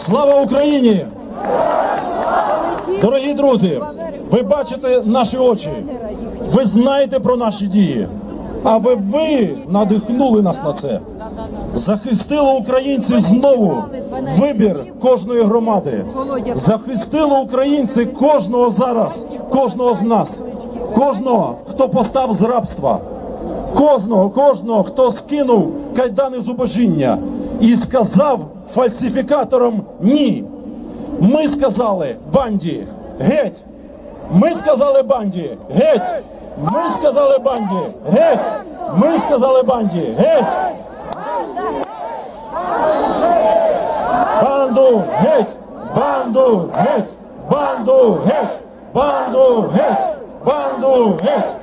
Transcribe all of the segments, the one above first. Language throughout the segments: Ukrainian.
Слава Україні! Дорогі друзі, ви бачите наші очі. Ви знаєте про наші дії. А ви, ви надихнули нас на це. Захистили українці знову вибір кожної громади. Захистили українці кожного зараз, кожного з нас, кожного, хто постав з рабства, кожного, кожного, хто скинув кайдани зубожіння і сказав фальсифікаторам ні. Ми сказали банді геть. Ми сказали банді геть. Ми сказали банді геть. Ми сказали банді геть. Банду геть! Банду геть! Банду геть! Банду геть! Банду геть!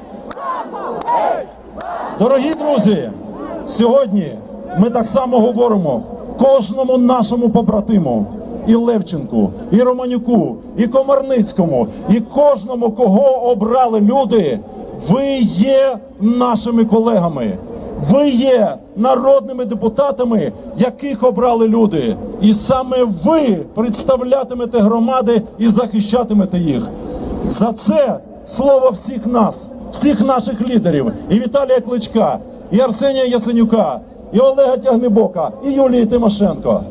Дорогі друзі, сьогодні ми так само говоримо кожному нашому побратиму. І Левченку, і Романюку, і Комарницькому, і кожному, кого обрали люди, ви є нашими колегами. Ви є народними депутатами, яких обрали люди, і саме ви представлятимете громади і захищатимете їх. За це слово всіх нас, всіх наших лідерів, і Віталія Кличка, і Арсенія Ясенюка, і Олега Тягнебока, і Юлії Тимошенко.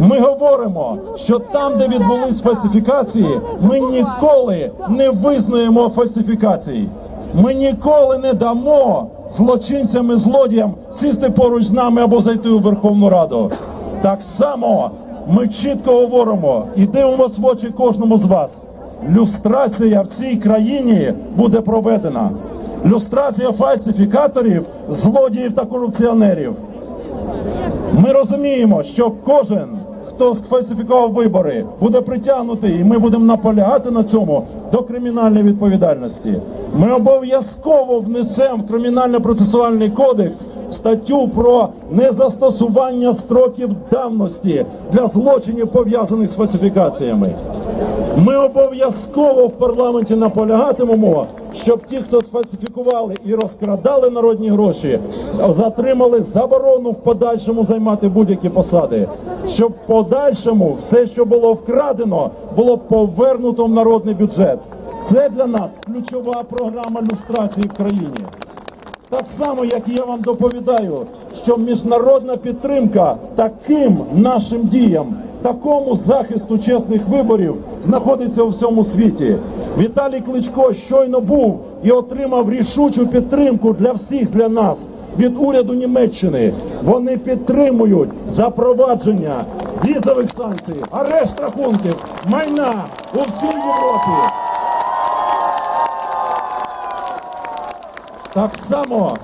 Ми говоримо, що там, де відбулись фальсифікації, ми ніколи не визнаємо фальсифікацій. Ми ніколи не дамо злочинцям і злодіям сісти поруч з нами або зайти у Верховну Раду. Так само ми чітко говоримо і дивимося в очі кожному з вас. Люстрація в цій країні буде проведена. Люстрація фальсифікаторів, злодіїв та корупціонерів. Ми розуміємо, що кожен, хто сфальсифікував вибори, буде притягнутий, і ми будемо наполягати на цьому до кримінальної відповідальності. Ми обов'язково внесемо в кримінально-процесуальний кодекс статтю про незастосування строків давності для злочинів пов'язаних з фальсифікаціями. Ми обов'язково в парламенті наполягатимемо, щоб ті, хто сфальсифікували і розкрадали народні гроші, затримали заборону в подальшому займати будь-які посади, щоб в подальшому все, що було вкрадено, було повернуто в народний бюджет. Це для нас ключова програма люстрації в країні. Так само, як і я вам доповідаю, що міжнародна підтримка таким нашим діям, такому захисту чесних виборів знаходиться у всьому світі. Віталій Кличко щойно був і отримав рішучу підтримку для всіх для нас від уряду Німеччини. Вони підтримують запровадження візових санкцій, арешт рахунків, майна у всій Європі. Так само,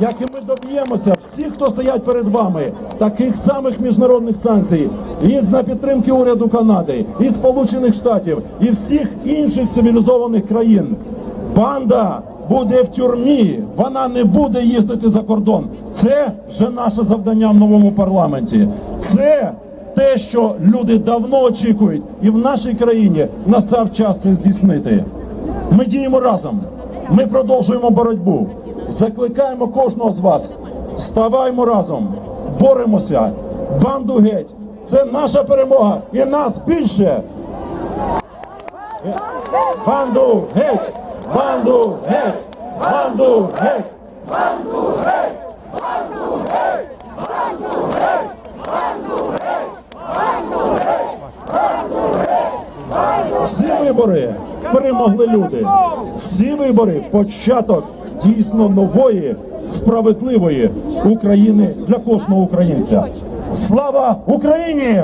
як і ми доб'ємося, всі, хто стоять перед вами, таких самих міжнародних санкцій, і на підтримки уряду Канади, і Сполучених Штатів, і всіх інших цивілізованих країн. Банда буде в тюрмі, вона не буде їздити за кордон. Це вже наше завдання в новому парламенті. Це те, що люди давно очікують, і в нашій країні настав час це здійснити. Ми діємо разом. Ми продовжуємо боротьбу. Закликаємо кожного з вас. Ставаймо разом, боремося. Банду геть. Це наша перемога і нас більше. Банду геть! Банду геть! Банду геть! Ці вибори перемогли люди. Ці вибори початок дійсно нової, справедливої України для кожного українця. Слава Україні!